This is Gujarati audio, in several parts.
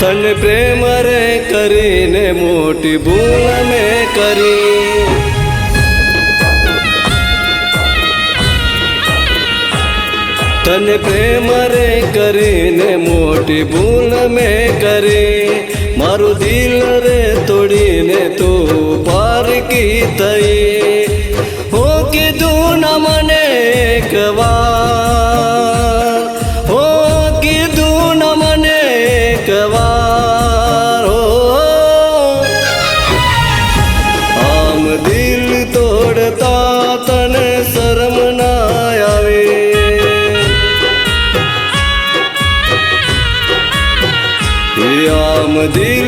તને પ્રેમ રે કરીને મોટી ભૂલ મેં કરી. તને પ્રેમ રે કરીને મોટી ભૂલ મેં કરી. મારું દિલ રે તોડીને તું પારકી થઈ. હું કીધું ના મને એક આમ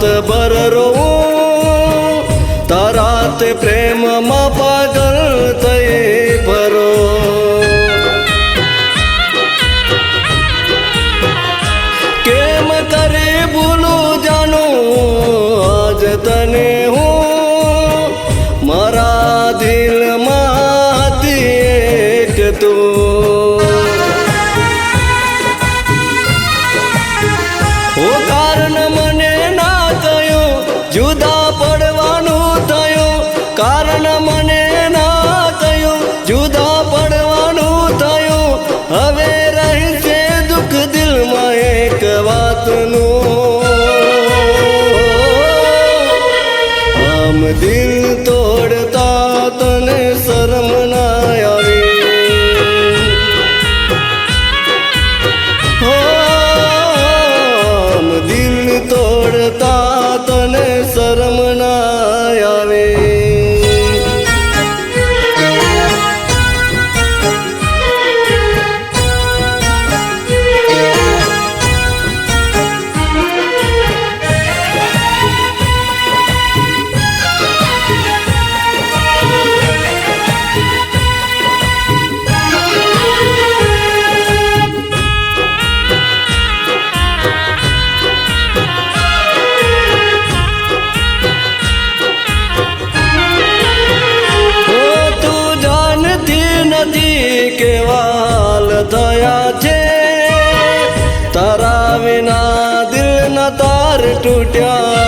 ಮಾತ ಬರರೋ આમ દિલ તોડતા તને શરમ ના આવે. આમ દિલ તોડતા તને શરમ Oh.